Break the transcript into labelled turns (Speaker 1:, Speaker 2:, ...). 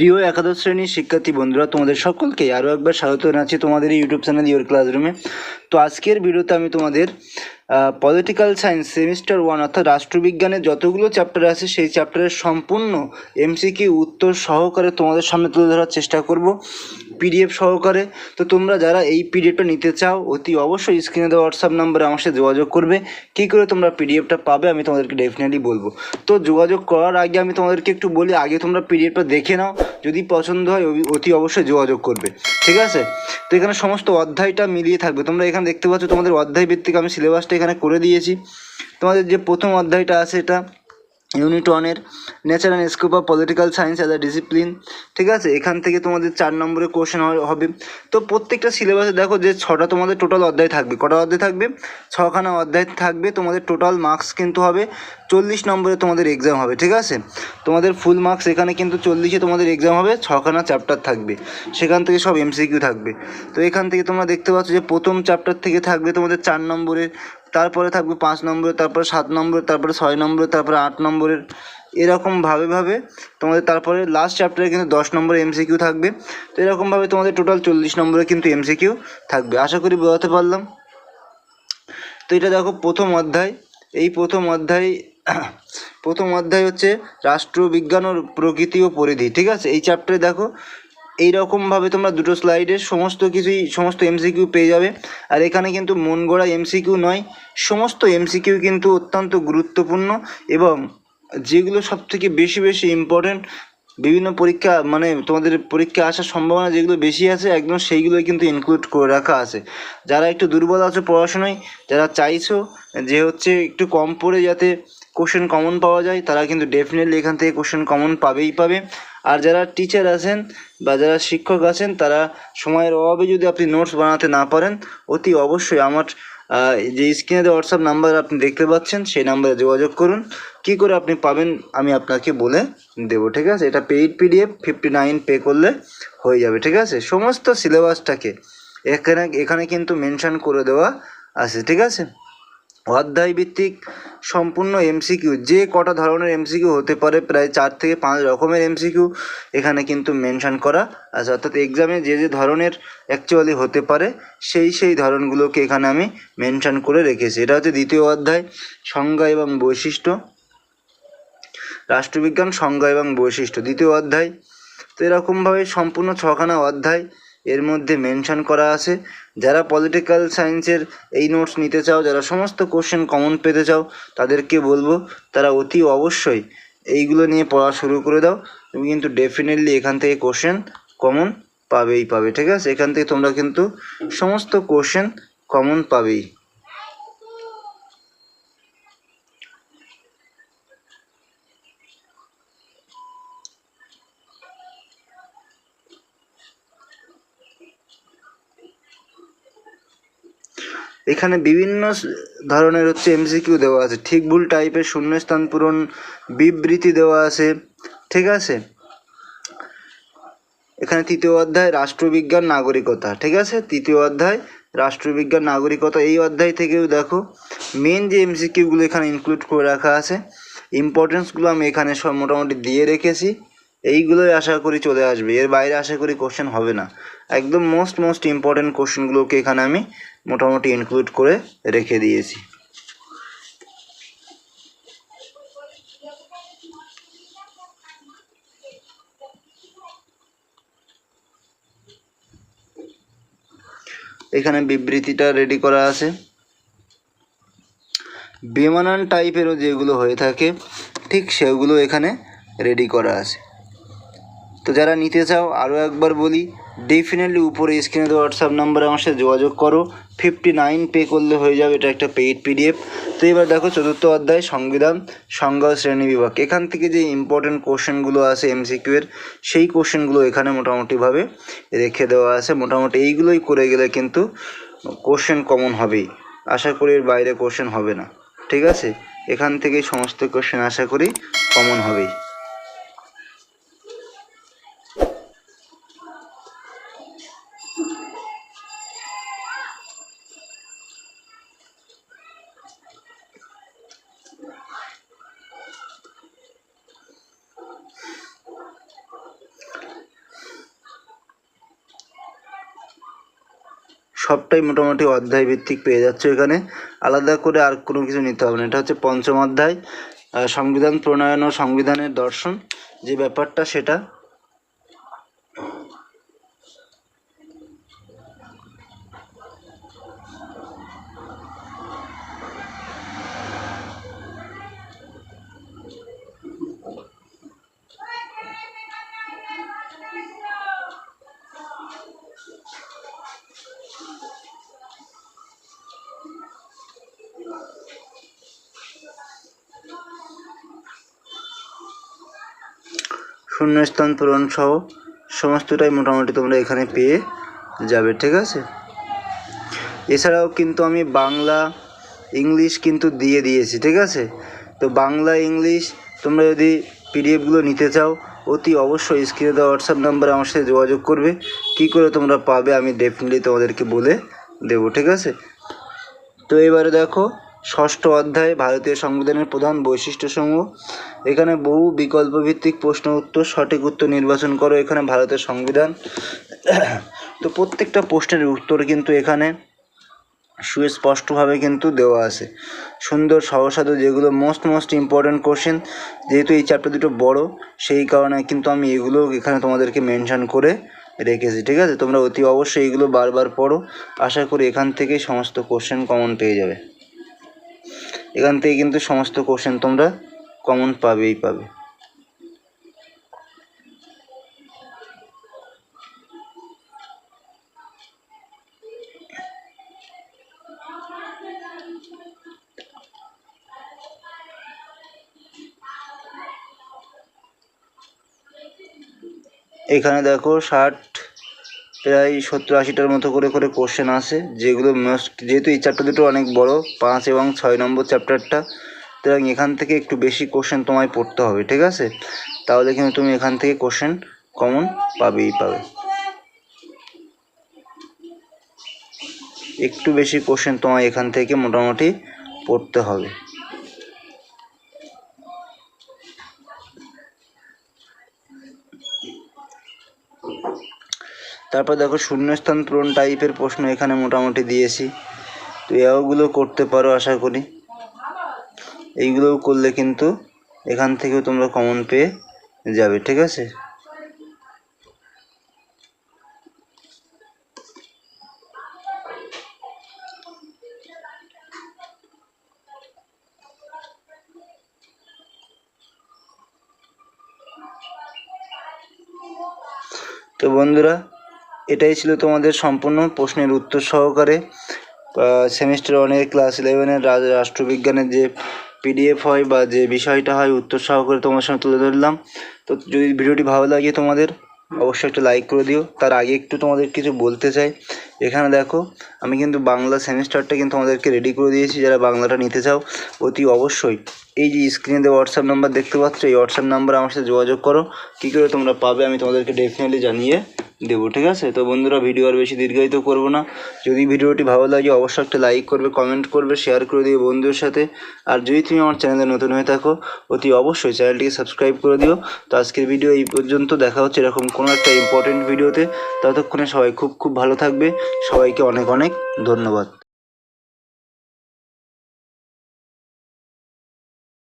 Speaker 1: প্রিয় একাদশ শ্রেণির শিক্ষার্থী বন্ধুরা, তোমাদের সকলকে আরও একবার স্বাগত জানাচ্ছি তোমাদের ইউটিউব চ্যানেল ইউর ক্লাসরুমে তো আজকের ভিডিওতে আমি তোমাদের পলিটিক্যাল সায়েন্স সেমিস্টার ওয়ান অর্থাৎ রাষ্ট্রবিজ্ঞানের যতগুলো চ্যাপ্টার আছে, সেই চ্যাপ্টারের সম্পূর্ণ এমসিকে উত্তর সহকারে তোমাদের সামনে তুলে ধরার চেষ্টা করব পিডিএফ সহকারে। তো তোমরা যারা এই পিডিএফটা নিতে চাও, অতি অবশ্যই স্ক্রিনে দেওয়া হোয়াটসঅ্যাপ নাম্বারে আমার সাথে যোগাযোগ করবে। কী করে তোমরা পিডিএফটা পাবে, আমি তোমাদেরকে ডেফিনেটলি বলব। তো যোগাযোগ করার আগে আমি তোমাদেরকে একটু বলি, আগে তোমরা পিডিএফটা দেখে নাও। যদি পছন্দ হয় অতি অবশ্যই যোগাযোগ করবে। ঠিক আছে? তো এখানে সমস্ত অধ্যায়টা মিলিয়ে থাকবে। তোমরা এখানে দেখতে পাচ্ছ, তোমাদের অধ্যায় ভিত্তিক আমি সিলেবাসটা এখানে করে দিয়েছি। তোমাদের যে প্রথম অধ্যায়টা আছে এটা ইউনিট ওয়ানের nature and scope of political science as a discipline ঠিক আছে? এখান থেকে তোমাদের চার নম্বরে কোশ্চেন হবে। তো প্রত্যেকটা সিলেবাসে দেখো যে ছটা তোমাদের টোটাল অধ্যায় থাকবে। কটা অধ্যায় থাকবে? ছখানা অধ্যায় থাকবে। তোমাদের টোটাল মার্কস কিন্তু হবে চল্লিশ নম্বরে তোমাদের এক্সাম হবে, ঠিক আছে? তোমাদের ফুল মার্কস এখানে কিন্তু চল্লিশে তোমাদের এক্সাম হবে, ছখানা চ্যাপ্টার থাকবে। সেখান থেকে সব এমসিকিউ থাকবে। তো এখান থেকে তোমরা দেখতে পাচ্ছ যে প্রথম চ্যাপ্টার থেকে থাকবে তোমাদের চার নম্বরের তারপরে থাকবে পাঁচ নম্বরের তারপরে সাত নম্বরের তারপরে ছয় নম্বরের তারপরে আট নম্বরের এরকম ভাবে ভাবে তোমাদের তারপরে লাস্ট চ্যাপ্টারে কিন্তু দশ নম্বরে এমসিকিউ থাকবে। তো এরকমভাবে তোমাদের টোটাল চল্লিশ নম্বরে কিন্তু এমসিকিউ থাকবে। আশা করি বোঝাতে পারলাম। তো এটা দেখো প্রথম অধ্যায়। এই প্রথম অধ্যায় প্রথম অধ্যায় হচ্ছে রাষ্ট্রবিজ্ঞান ও প্রকৃতি ও পরিধি, ঠিক আছে? এই চ্যাপ্টারে দেখো এই রকমভাবে তোমরা দুটো স্লাইডে সমস্ত কিছুই, সমস্ত এমসিকিউ পেয়ে যাবে। আর এখানে কিন্তু মন গড়া এমসিকিউ নয়, সমস্ত এমসিকিউ কিন্তু অত্যন্ত গুরুত্বপূর্ণ এবং যেগুলো সব থেকে বেশি বেশি ইম্পর্ট্যান্ট বিভিন্ন পরীক্ষা মানে তোমাদের পরীক্ষা আসার সম্ভাবনা যেগুলো বেশি আছে, একদম সেইগুলোই কিন্তু ইনক্লুড করে রাখা আছে। যারা একটু দুর্বল আছো পড়াশোনায়, যারা চাইছো যে হচ্ছে একটু কম পড়ে যাতে কোশ্চেন কমন পাওয়া যায়, তারা কিন্তু ডেফিনেটলি এখান থেকে কোশ্চেন কমন পাবেই পাবে। আর যারা টিচার আছেন বা যারা শিক্ষক আছেন, তারা সময়ের অভাবে যদি আপনি নোটস বানাতে না পারেন, অতি অবশ্যই আমার যে স্ক্রিনে দেওয়া হোয়াটসঅ্যাপ নাম্বার আপনি দেখতে পাচ্ছেন, সেই নাম্বারে যোগাযোগ করুন। কী করে আপনি পাবেন, আমি আপনাকে বলে দেবো, ঠিক আছে? এটা paid PDF fifty nine pay করলে হয়ে যাবে, ঠিক আছে? সমস্ত সিলেবাসটাকে এখানে এখানে কিন্তু মেনশন করে দেওয়া আছে, ঠিক আছে? অধ্যায় ভিত্তিক সম্পূর্ণ এমসিকিউ, যে কটা ধরনের এমসিকিউ হতে পারে, প্রায় চার থেকে পাঁচ রকমের এমসিকিউ এখানে কিন্তু মেনশন করা আছে। অর্থাৎ এক্সামে যে যে ধরনের অ্যাকচুয়ালি হতে পারে, সেই সেই ধরনগুলোকে এখানে আমি মেনশন করে রেখেছি। এটা হচ্ছে দ্বিতীয় অধ্যায়, সংজ্ঞা এবং বৈশিষ্ট্য। রাষ্ট্রবিজ্ঞান, সংজ্ঞা এবং বৈশিষ্ট্য, দ্বিতীয় অধ্যায়। তো এরকমভাবে সম্পূর্ণ ছখানা অধ্যায়। এর মধ্যে মেনশন করা আছে। যারা পলিটিক্যাল সায়েন্সের এই নোটস নিতে চাও, যারা সমস্ত কোশ্চেন কমন পেতে চাও, তাদেরকে বলব, তারা অতি অবশ্যই এইগুলো নিয়ে পড়া শুরু করে দাও। তুমি কিন্তু ডেফিনেটলি এখান থেকে কোশ্চেন কমন পাবেই পাবে, ঠিক আছে? এখান থেকে তোমরা কিন্তু সমস্ত কোশ্চেন কমন পাবেই। এখানে বিভিন্ন ধরনের হচ্ছে এমসিকিউ দেওয়া আছে। ঠিক ভুল টাইপের শূন্যস্থান পূরণ, বিবৃতি দেওয়া আছে। ঠিক আছে? এখানে তৃতীয় অধ্যায়, রাষ্ট্রবিজ্ঞান, নাগরিকতা। ঠিক আছে? তৃতীয় অধ্যায়, রাষ্ট্রবিজ্ঞান, নাগরিকতা। এই অধ্যায় থেকেও দেখো মেন যে এমসিকিউগুলো এখানে ইনক্লুড করে রাখা আছে ইম্পর্টেন্সগুলো আমি এখানে সব মোটামুটি দিয়ে রেখেছি। এইগুলোই আশা করি চলে আসবে। এর বাইরে আশা করি কোশ্চেন হবে না। একদম মোস্ট মোস্ট ইম্পর্টেন্ট কোশ্চেনগুলোকে এখানে আমি মোটামুটি ইনক্লুড করে রেখে দিয়েছি। এখানে বিবৃতিটা রেডি করা আছে। বেমানান টাইপেরও যেগুলো হয়ে থাকে, ঠিক সেগুলো এখানে রেডি করা আছে। তো যারা নিতে চাও আরও একবার বলি ডেফিনেটলি উপরে স্ক্রিনে দেওয়া হোয়াটসঅ্যাপ নাম্বারে আমার সাথে যোগাযোগ করো। ফিফটি নাইন পে করলে হয়ে যাবে, এটা একটা পেইড পিডিএফ তো এবার দেখো চতুর্থ অধ্যায়, সংবিধান, সংজ্ঞা শ্রেণি বিভাগ। এখান থেকে যে ইম্পর্টেন্ট কোশ্চেনগুলো আছে এমসিকিউ এর, সেই কোশ্চেনগুলো এখানে মোটামুটিভাবে রেখে দেওয়া আছে। মোটামুটি এইগুলোই করে গেলে কিন্তু কোশ্চেন কমন হবেই। আশা করি এর বাইরে কোশ্চেন হবে না। ঠিক আছে? এখান থেকেই সমস্ত কোশ্চেন আশা করি কমন হবেই। সবটাই মোটামুটি অধ্যায় ভিত্তিক পেয়ে যাচ্ছে এখানে। আলাদা করে আর কোনো কিছু নিতে হবে না। এটা হচ্ছে পঞ্চম অধ্যায় সংবিধান প্রণয়ন ও সংবিধানের দর্শন। যে ব্যাপারটা সেটা শূন্যস্থান পূরণ সহ সমস্তটাই মোটামুটি তোমরা এখানে পেয়ে যাবে, ঠিক আছে? এছাড়াও কিন্তু আমি বাংলা, ইংলিশ কিন্তু দিয়ে দিয়েছি, ঠিক আছে? তো বাংলা, ইংলিশ তোমরা যদি পিডিএফগুলো নিতে চাও, অতি অবশ্যই স্ক্রিনে দেওয়া হোয়াটসঅ্যাপ নাম্বারে আমার সাথে যোগাযোগ করবে। কী করে তোমরা পাবে আমি ডেফিনেটলি তোমাদেরকে বলে দেবো, ঠিক আছে? তো এবারে দেখো ষষ্ঠ অধ্যায়, ভারতীয় সংবিধানের প্রধান বৈশিষ্ট্যসমূহ। এখানে বহু বিকল্প ভিত্তিক প্রশ্ন উত্তর, সঠিক উত্তর নির্বাচন করো, এখানে ভারতের সংবিধান। তো প্রত্যেকটা প্রশ্নের উত্তর কিন্তু এখানে সুস্পষ্টভাবে কিন্তু দেওয়া আছে। সুন্দর, সহসাধু যেগুলো মোস্ট মোস্ট ইম্পর্ট্যান্ট কোশ্চেন যেহেতু এই চ্যাপ্টার দুটো বড়, সেই কারণে কিন্তু আমি এগুলো এখানে তোমাদেরকে মেনশান করে রেখেছি, ঠিক আছে? তোমরা অতি অবশ্যই এগুলো বারবার পড়ো। আশা করি এখান থেকে সমস্ত কোশ্চেন কমন পেয়ে যাবে। এখান থেকে কিন্তু সমস্ত কোশ্চেন তোমরা কমন পাবেই পাবে। এখানে দেখো ষাট প্রায় সত্তর আশিটার মতো করে করে কোশ্চেন আসে, যেগুলো মোস্ট যেহেতু এই চ্যাপ্টার দুটো অনেক বড়, পাঁচ এবং ছয় নম্বর চ্যাপ্টারটা সুতরাং এখান থেকে একটু বেশি কোশ্চেন তোমায় পড়তে হবে, ঠিক আছে? তাহলে কিন্তু তুমি এখান থেকে কোশ্চেন কমন পাবেই পাবে। একটু বেশি কোশ্চেন তোমায় এখান থেকে মোটামুটি পড়তে হবে। তারপর দেখো শূন্যস্থান পূরণ টাইপের প্রশ্ন এখানে মোটামুটি দিয়েছি। তো এগুলো করতে পারো আশা করি। এইগুলোও করলে কিন্তু এখান থেকেও তোমরা কমন পেয়ে যাবে, ঠিক আছে? তো বন্ধুরা এটাই ছিল তোমাদের সম্পূর্ণ প্রশ্নের উত্তর সহকারে। সেমিস্টার ওয়ানের ক্লাস ইলেভেনের রাষ্ট্রবিজ্ঞানের যে পিডিএফ হয় বা যে বিষয়টা হয়, উত্তর সহকারে তোমার সঙ্গে তুলে ধরলাম। তো যদি ভিডিওটি ভালো লাগে তোমাদের, অবশ্যই একটা লাইক করে দিও। তার আগে একটু তোমাদের কিছু বলতে চাই। এখানে দেখো, আমি কিন্তু বাংলা সেমিস্টারটা কিন্তু তোমাদেরকে রেডি করে দিয়েছি। যারা বাংলাটা নিতে চাও, অতি অবশ্যই। এই যে স্ক্রিনে দেওয়া হোয়াটসঅ্যাপ নাম্বার দেখতে পাচ্ছ, এই হোয়াটসঅ্যাপ নাম্বারে আমার সাথে যোগাযোগ করো। কী করে তোমরা পাবে আমি তোমাদেরকে ডেফিনেটলি জানিয়ে দেবো, ঠিক আছে? তো বন্ধুরা ভিডিও আর বেশি দীর্ঘায়িত করব না। যদি ভিডিওটি ভালো লাগে, অবশ্যই একটা লাইক করবে কমেন্ট করবে শেয়ার করে দিও বন্ধুদের সাথে। আর যদি তুমি আমার চ্যানেলে নতুন হয়ে থাকো, অতি অবশ্যই চ্যানেলটিকে সাবস্ক্রাইব করে দিও। তো আজকের ভিডিও এই পর্যন্ত, দেখা হচ্ছে এরকম কোনো একটা ইম্পর্টেন্ট ভিডিওতে ততক্ষণে সবাই খুব খুব ভালো থাকবে। সবাইকে অনেক অনেক ধন্যবাদ।